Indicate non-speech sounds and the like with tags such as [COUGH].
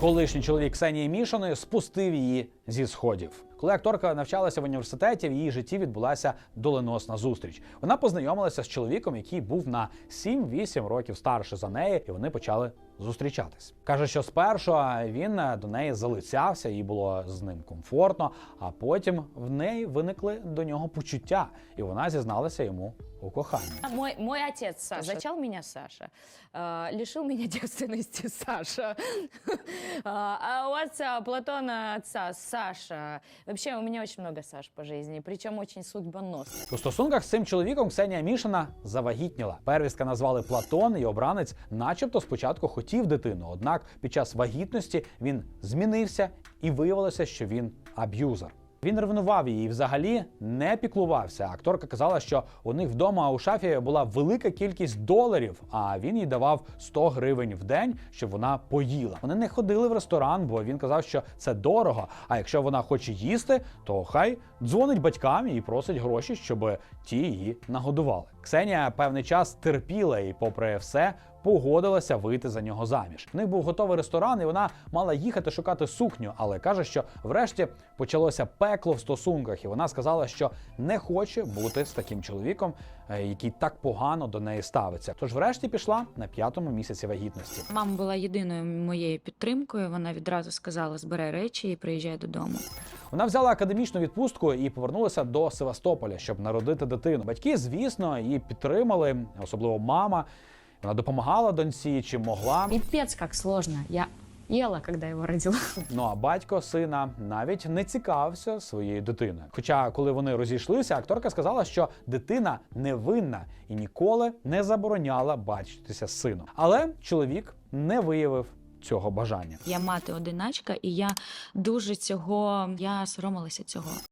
Колишній чоловік Ксенії Мішаної спустив її зі сходів. Коли акторка навчалася в університеті, в її житті відбулася доленосна зустріч. Вона познайомилася з чоловіком, який був на 7-8 років старше за неї, і вони почали зустрічатись. Каже, що спершу він до неї залицявся, їй було з ним комфортно, а потім в неї виникли до нього почуття, і вона зізналася йому у коханні. Мой, мой отец Саша. Зачал меня Саша. Э, лишил меня [LAUGHS] девственности Саша. [LAUGHS] А а у отца Платона отца Саша. Вообще у меня очень много Саш по жизни, причем очень судьбоносных. У стосунках з цим чоловіком Ксенія Мішина завагітніла. Первістка назвали Платон, і обранець, начебто, спочатку хотів дитину. Однак під час вагітності він змінився і виявилося, що він аб'юзер. Він ревнував її і взагалі не піклувався. Акторка казала, що у них вдома у шафі була велика кількість доларів, а він їй давав 100 гривень в день, щоб вона поїла. Вони не ходили в ресторан, бо він казав, що це дорого. А якщо вона хоче їсти, то хай дзвонить батькам і просить гроші, щоб ті її нагодували. Ксенія певний час терпіла і, попри все, погодилася вийти за нього заміж. В них був готовий ресторан, і вона мала їхати шукати сукню, але каже, що врешті почалося пекло в стосунках, і вона сказала, що не хоче бути з таким чоловіком, е, який так погано до неї ставиться. Тож, врешті, пішла на п'ятому місяці вагітності. Мама була єдиною моєю підтримкою. Вона відразу сказала: збирай речі і приїжджай додому. Вона взяла академічну відпустку і повернулася до Севастополя, щоб народити дитину. Батьки, звісно, її підтримали, особливо мама. Вона допомагала доньці, чим могла. Піпець, як сложно. Я їла, коли його родила. [LAUGHS] Ну а батько сина навіть не цікавився своєю дитиною. Хоча, коли вони розійшлися, акторка сказала, що дитина невинна і ніколи не забороняла бачитися з сином. Але чоловік не виявив цього бажання. Я мати одиначка, і я дуже цього я соромилася цього.